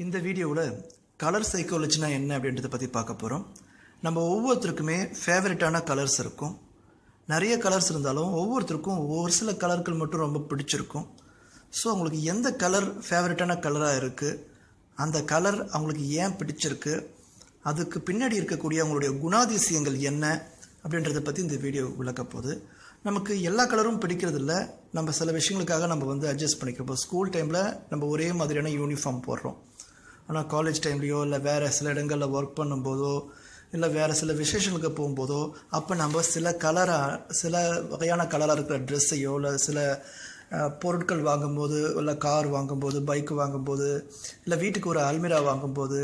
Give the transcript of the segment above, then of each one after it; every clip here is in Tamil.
இந்த வீடியோவில் கலர் சைக்காலஜினா என்ன அப்படின்றத பற்றி பார்க்க போகிறோம் நம்ம ஒவ்வொருத்தருக்குமே ஃபேவரட்டான கலர்ஸ் இருக்கும். நிறைய கலர்ஸ் இருந்தாலும் ஒவ்வொருத்தருக்கும் ஒரு சில கலர்கள் மட்டும் ரொம்ப பிடிச்சிருக்கும். ஸோ அவங்களுக்கு எந்த கலர் ஃபேவரட்டான கலராக இருக்குது அந்த கலர் அவங்களுக்கு ஏன் பிடிச்சிருக்கு? அதுக்கு பின்னாடி இருக்கக்கூடிய அவங்களுடைய குணாதிசயங்கள் என்ன? அப்படின்றத பற்றி இந்த வீடியோ விளக்க போகுது. நமக்கு எல்லா கலரும் பிடிக்கிறதில்ல. நம்ம சில விஷயங்களுக்காக நம்ம வந்து அட்ஜஸ்ட் பண்ணிக்கிறோம். இப்போ ஸ்கூல் டைமில் நம்ம ஒரே மாதிரியான யூனிஃபார்ம் போடுறோம். ஆனால் காலேஜ் டைம்லேயோ இல்லை வேறு சில இடங்களில் ஒர்க் பண்ணும்போதோ இல்லை வேறு சில விசேஷங்களுக்கு போகும்போதோ அப்போ நம்ம சில கலராக சில வகையான கலராக இருக்கிற ட்ரெஸ்ஸையோ இல்லை சில பொருட்கள் வாங்கும்போது இல்லை கார் வாங்கும்போது பைக் வாங்கும்போது இல்லை வீட்டுக்கு ஒரு அல்மிரா வாங்கும்போது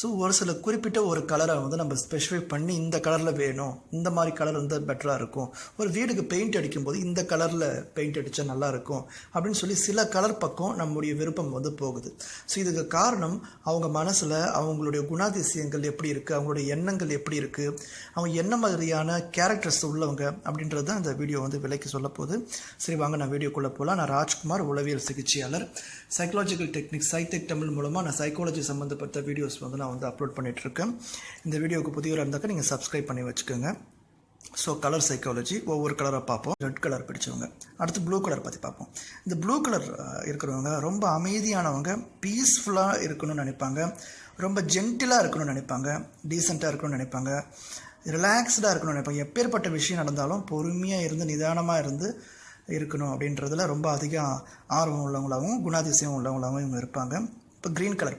ஸோ ஒரு சில குறிப்பிட்ட ஒரு கலரை வந்து நம்ம ஸ்பெசிஃபை பண்ணி இந்த கலரில் வேணும். இந்த மாதிரி கலர் வந்து பெட்டராக இருக்கும். ஒரு வீடுக்கு பெயிண்ட் அடிக்கும்போது இந்த கலரில் பெயிண்ட் அடித்தா நல்லாயிருக்கும் அப்படின்னு சொல்லி சில கலர் பக்கம் நம்முடைய விருப்பம் வந்து போகுது. ஸோ இதுக்கு காரணம் அவங்க மனசில் அவங்களுடைய குணாதிசயங்கள் எப்படி இருக்குது அவங்களுடைய எண்ணங்கள் எப்படி இருக்குது அவங்க என்ன மாதிரியான கேரக்டர்ஸ் உள்ளவங்க அப்படின்றது தான் இந்த வீடியோ வந்து விலைக்கு சொல்ல போகுது. சரி வாங்க நான் வீடியோக்குள்ளே போகலாம் நான் ராஜ்குமார் உளவியல் சிகிச்சையாளர். சைக்காலஜிக்கல் டெக்னிக் சைத்தெக் தமிழ் மூலமாக நான் சைக்காலஜி சம்மந்தப்பட்ட வீடியோஸ் வந்து நான் வந்து அப்லோட் பண்ணிகிட்ருக்கேன் இந்த வீடியோவுக்கு புதியவராக இருந்தாக்கா நீங்கள் சப்ஸ்கிரைப் பண்ணி வச்சுக்கோங்க. ஸோ கலர் சைக்காலஜி ஒவ்வொரு கலராக பார்ப்போம். ரெட் கலர் பிடிச்சவங்க. அடுத்து ப்ளூ கலர் பற்றி பார்ப்போம். இந்த ப்ளூ கலர் இருக்கிறவங்க ரொம்ப அமைதியானவங்க பீஸ்ஃபுல்லாக இருக்கணும்னு நினைப்பாங்க. ரொம்ப ஜென்டிலாக இருக்கணும்னு நினைப்பாங்க. டீசெண்டாக இருக்கணும்னு நினைப்பாங்க. ரிலாக்ஸ்டாக இருக்கணும்னு நினைப்பாங்க. எப்பேற்பட்ட விஷயம் நடந்தாலும் பொறுமையாக இருந்து நிதானமாக இருந்து இருக்கணும் அப்படின்றதுல ரொம்ப அதிகம் ஆர்வம் உள்ளவங்களாகவும் குணாதிசயம் உள்ளவங்களாகவும் இவங்க இருப்பாங்க. இப்போ க்ரீன் கலர்